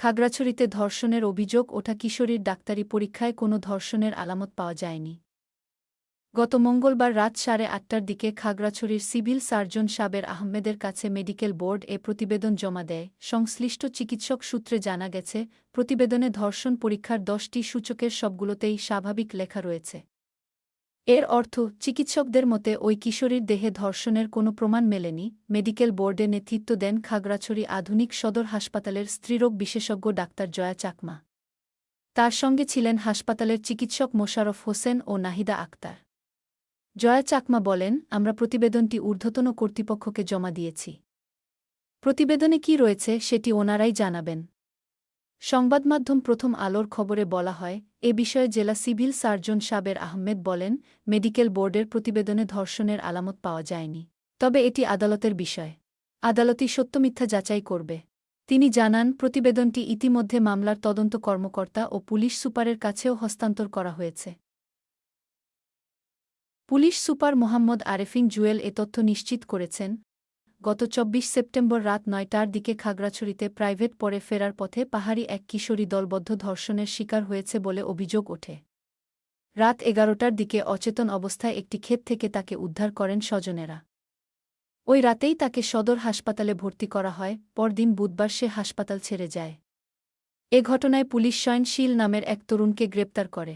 খাগড়াছড়িতে ধর্ষণের অভিযোগ ওঠা কিশোরীর ডাক্তারি পরীক্ষায় কোনো ধর্ষণের আলামত পাওয়া যায়নি। গত মঙ্গলবার রাত সাড়ে আটটার দিকে খাগড়াছড়ির সিভিল সার্জন সাবের আহমেদের কাছে মেডিকেল বোর্ড এ প্রতিবেদন জমা দেয়। সংশ্লিষ্ট চিকিৎসক সূত্রে জানা গেছে, প্রতিবেদনে ধর্ষণ পরীক্ষার দশটি সূচকের সবগুলোতেই স্বাভাবিক লেখা রয়েছে। এর অর্থ, চিকিৎসকদের মতে ওই কিশোরীর দেহে ধর্ষণের কোনো প্রমাণ মেলেনি। মেডিকেল বোর্ডে নেতৃত্ব দেন খাগড়াছড়ি আধুনিক সদর হাসপাতালের স্ত্রীরোগ বিশেষজ্ঞ ডাক্তার জয়া চাকমা। তার সঙ্গে ছিলেন হাসপাতালের চিকিৎসক মোশারফ হোসেন ও নাহিদা আক্তার। জয়া চাকমা বলেন, আমরা প্রতিবেদনটি ঊর্ধ্বতন কর্তৃপক্ষকে জমা দিয়েছি। প্রতিবেদনে কি রয়েছে সেটি ওনারাই জানাবেন। সংবাদমাধ্যম প্রথম আলোর খবরে বলা হয়, এ বিষয়ে জেলা সিভিল সার্জন সাবের আহমেদ বলেন, মেডিকেল বোর্ডের প্রতিবেদনে ধর্ষণের আলামত পাওয়া যায়নি। তবে এটি আদালতের বিষয়। আদালতই সত্যমিথ্যা যাচাই করবে। তিনি জানান, প্রতিবেদনটি ইতিমধ্যে মামলার তদন্ত কর্মকর্তা ও পুলিশ সুপারের কাছেও হস্তান্তর করা হয়েছে। পুলিশ সুপার মোহাম্মদ আরেফিন জুয়েল এ তথ্য নিশ্চিত করেছেন গত চব্বিশ সেপ্টেম্বর রাত নয়টার দিকে খাগড়াছড়িতে প্রাইভেট পরে ফেরার পথে পাহাড়ি এক কিশোরী দলবদ্ধ ধর্ষণের শিকার হয়েছে বলে অভিযোগ ওঠে। রাত এগারোটার দিকে অচেতন অবস্থায় একটি ক্ষেত থেকে তাকে উদ্ধার করেন স্বজনেরা। ওই রাতেই তাকে সদর হাসপাতালে ভর্তি করা হয়, পরদিন বুধবার সে হাসপাতাল ছেড়ে যায়। এ ঘটনায় পুলিশ সয়নশীল নামের এক তরুণকে গ্রেপ্তার করে।